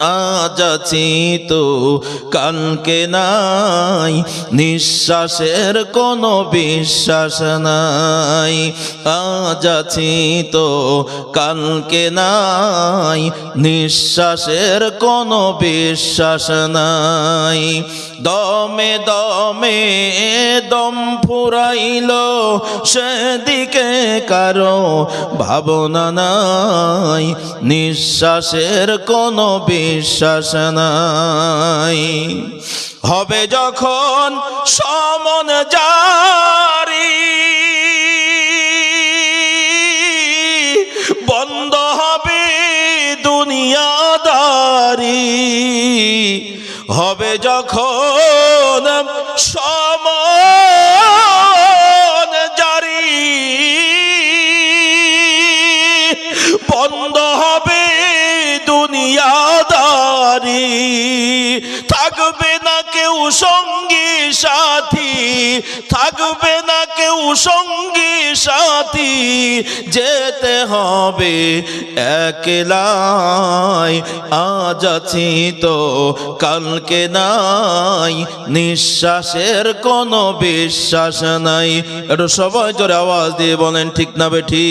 আজ আছি তো কালকে নাই, নিঃশ্বাসের কোনো বিশ্বাস নাই। আজ আছি তো কালকে নাই, নিঃশ্বাসের কোনো বিশ্বাস নাই। দমে দমে দম ফুরাইল সেদিকে কারও ভাবনা নাই, নিঃশ্বাসের কোনো বিশ্বাস নাই। হবে যখন সমন জারি বন্ধ হবে দুনিয়াদারি। হবে যখন সমন বন্ধ হবে দুনিয়াদারি থাকবে না কেউ সঙ্গী সাথী, থাকবে না কেউ সঙ্গী সাথী, যেতে হবে একলাই। আজ আছি তো, কালকে নাই, নিঃশ্বাসের কোনো বিশ্বাস নাই। একটু সবাই জোরে আওয়াজ দিয়ে বলেন, ঠিক না বেঠি